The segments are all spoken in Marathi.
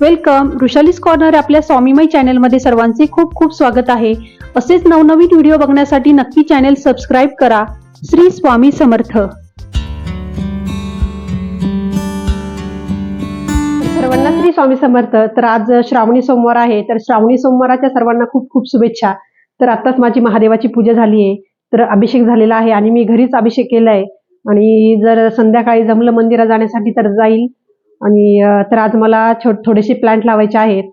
वेलकम. ऋषालीस कॉर्नर आपल्या स्वामीमय चॅनलमध्ये सर्वांचे खूप खूप स्वागत आहे. असेच नवनवीन व्हिडिओ बघण्यासाठी नक्की चॅनेल सबस्क्राईब करा. श्री स्वामी समर्थ. सर्वांना श्री स्वामी समर्थ. तर आज श्रावणी सोमवार आहे. तर श्रावणी सोमवाराच्या सर्वांना खूप खूप शुभेच्छा. तर आताच माझी महादेवाची पूजा झाली आहे. तर अभिषेक झालेला आहे आणि मी घरीच अभिषेक केलाय. आणि जर संध्याकाळी जमलं मंदिरात जाण्यासाठी तर जाईल. आणि तर आज मला छो थोडेसे प्लांट लावायचे आहेत.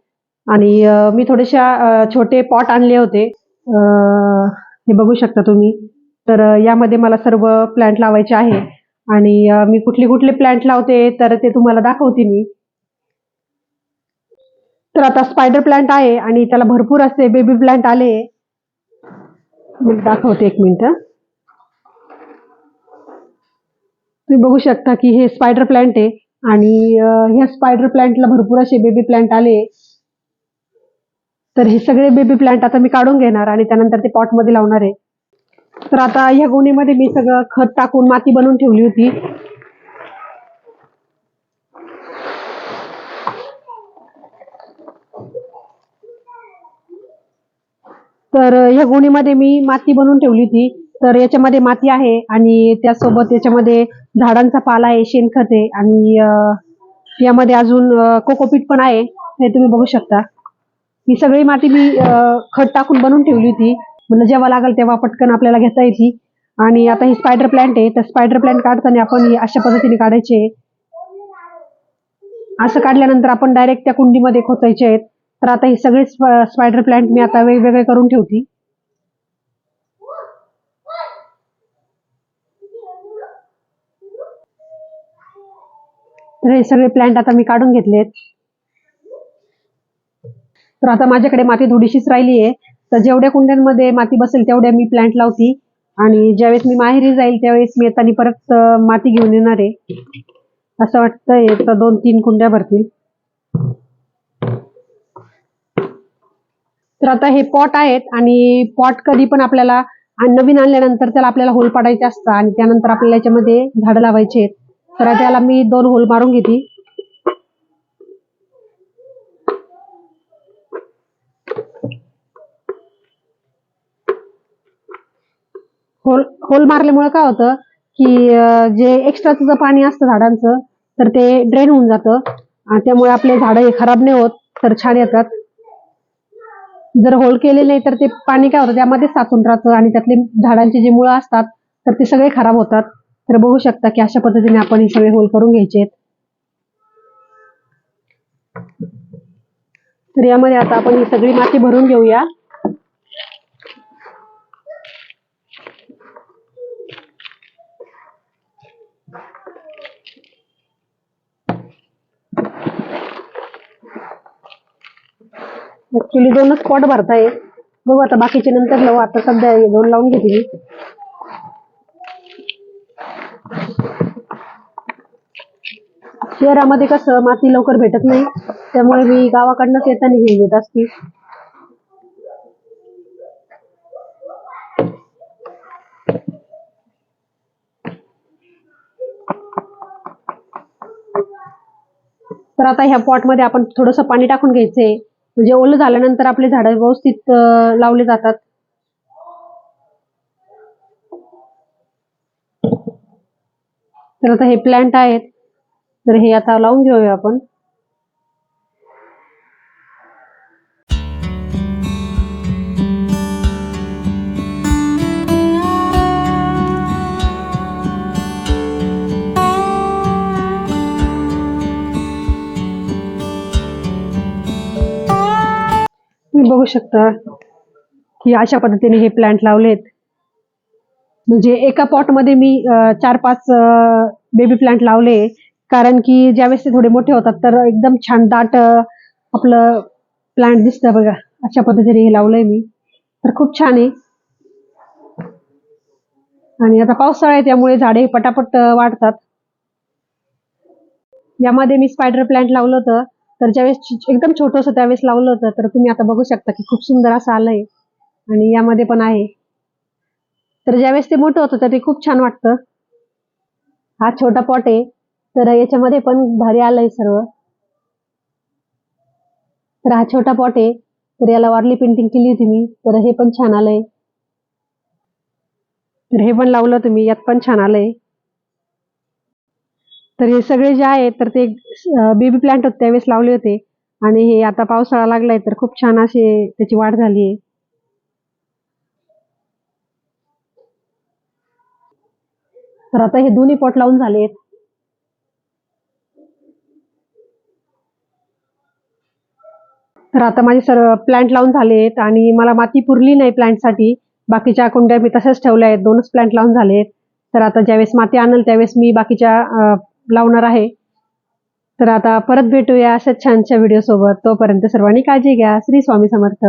आणि मी थोडेशा छोटे पॉट आणले होते. हे बघू शकता तुम्ही. तर यामध्ये मला सर्व प्लांट लावायचे आहे. आणि मी कुठले कुठले प्लांट लावते तर ते तुम्हाला दाखवते मी. तर आता स्पायडर प्लांट आहे आणि त्याला भरपूर असे बेबी प्लांट आले. मी दाखवते एक मिनिट. तुम्ही बघू शकता की हे स्पायडर प्लांट आहे. आणि ह्या स्पायडर प्लांटला भरपूर असे बेबी प्लांट आले. तर हे सगळे बेबी प्लांट आता मी काढून घेणार आणि त्यानंतर ते पॉटमध्ये मध्ये लावणार आहे. तर आता ह्या गोणीमध्ये मी सगळं खत टाकून माती बनवून ठेवली होती. तर ह्या गोणीमध्ये मी माती बनवून ठेवली होती. तर याच्यामध्ये माती आहे आणि त्यासोबत याच्यामध्ये झाडांचा पाला आहे शेणखत आहे आणि यामध्ये अजून कोकोपीट पण आहे. हे तुम्ही बघू शकता. ही सगळी माती मी खत टाकून बनवून ठेवली होती. म्हणजे जेव्हा लागेल तेव्हा पटकन आपल्याला घेता येते आणि आता ही स्पायडर प्लांट आहे. तर स्पायडर प्लांट काढताना आपण अशा पद्धतीने काढायचे. असं काढल्यानंतर आपण डायरेक्ट त्या कुंडीमध्ये खोचायचे आहेत. तर आता हे सगळे स्पायडर प्लांट मी आता वेगवेगळे करून ठेवती. हे सगळे प्लांट आता मी काढून घेतलेत. तर आता माझ्याकडे माती थोडीशीच राहिली आहे. तर जेवढ्या कुंड्यांमध्ये माती बसेल तेवढ्या मी प्लांट लावती. आणि ज्यावेळेस मी माहेरी जाईल त्यावेळेस मी येताना परत माती घेऊन येणार आहे. असं वाटतंय. तर दोन तीन कुंड्या भरतील. तर आता हे पॉट आहेत आणि पॉट कधी पण आपल्याला आणि नवीन आणल्यानंतर त्याला आपल्याला होल पाडायचे असतं. आणि त्यानंतर आपल्याला याच्यामध्ये झाडं लावायचे आहेत. तर त्याला मी दोन होल मारून घेते. होल होल मारल्यामुळे काय होतं की जे एक्स्ट्राचं जे पाणी असतं झाडांचं तर ते ड्रेन होऊन जातं. आणि त्यामुळे आपले झाडं हे खराब नाही होत तर छान येतात. जर होल केले नाही तर ते पाणी काय होतं त्यामध्ये साचून राहतं आणि त्यातले झाडांची जी मुळं असतात तर ते सगळे खराब होतात. तर बघू शकता की अशा पद्धतीने आपण हे सगळे होल करून घ्यायचे आहेत. तर यामध्ये आता आपण ही सगळी माती भरून घेऊया. ऍक्च्युली दोनच पॉट भरताय बघू आता बाकीचे नंतर लावू. आता सध्या दोन लावून घेते शहरामध्ये कसं माती लवकर भेटत नाही त्यामुळे मी गावाकडनंच येताना घेऊन येत असते. तर आता ह्या पॉटमध्ये मध्ये आपण थोडस पाणी टाकून घ्यायचंय. म्हणजे ओलं झाल्यानंतर आपले झाडं व्यवस्थित लावले जातात. तर आता हे प्लांट आहेत. तर हे आता लावून घेऊया आपण. बघू शकता की अशा पद्धतीने हे प्लांट लावलेत. म्हणजे एका पॉटमध्ये मी चार पाच बेबी प्लांट लावले. कारण की ज्यावेळेस ते थोडे मोठे होतात तर एकदम छान दाट आपलं प्लांट दिसतं बघा. अशा पद्धतीने हे लावलंय मी. तर खूप छान आहे. आणि आता पावसाळा आहे त्यामुळे झाडे पटापट वाढतात. यामध्ये मी स्पायडर प्लांट लावलं होतं. तर ज्यावेळेस एकदम छोटं त्यावेळेस लावलं होतं. तर तुम्ही आता बघू शकता की खूप सुंदर असं आलंय. आणि यामध्ये पण आहे. तर ज्यावेळेस ते मोठं होतं तर ते खूप छान वाटतं. हा छोटा पॉट आहे. तर याच्यामध्ये पण भारी आलंय सर्व. तर हा छोटा पॉट आहे. तर याला वारली पेंटिंग केली होती मी. तर हे पण छान आलंय. तर हे पण लावलं तुम्ही यात पण छान आलंय. तर हे सगळे जे आहे तर ते बेबी प्लांट होते त्यावेळेस लावले होते. आणि हे आता पावसाळा लागलाय तर खूप छान असे त्याची वाढ झाली आहे. तर आता हे दोन्ही पॉट लावून झालेत तर आता माझे सर्व प्लांट लावून झाले आहेत आणि मला माती पुरली नाही प्लांटसाठी बाकीच्या कुंड्या मी तशाच ठेवल्या आहेत. दोनच प्लांट लावून झाले आहेत तर आता ज्यावेळेस माती आणल त्यावेळेस मी बाकीच्या लावणार आहे. तर आता परत भेटूया अशाच छानशा व्हिडिओसोबत तोपर्यंत सर्वांनी काळजी घ्या. श्री स्वामी समर्थ.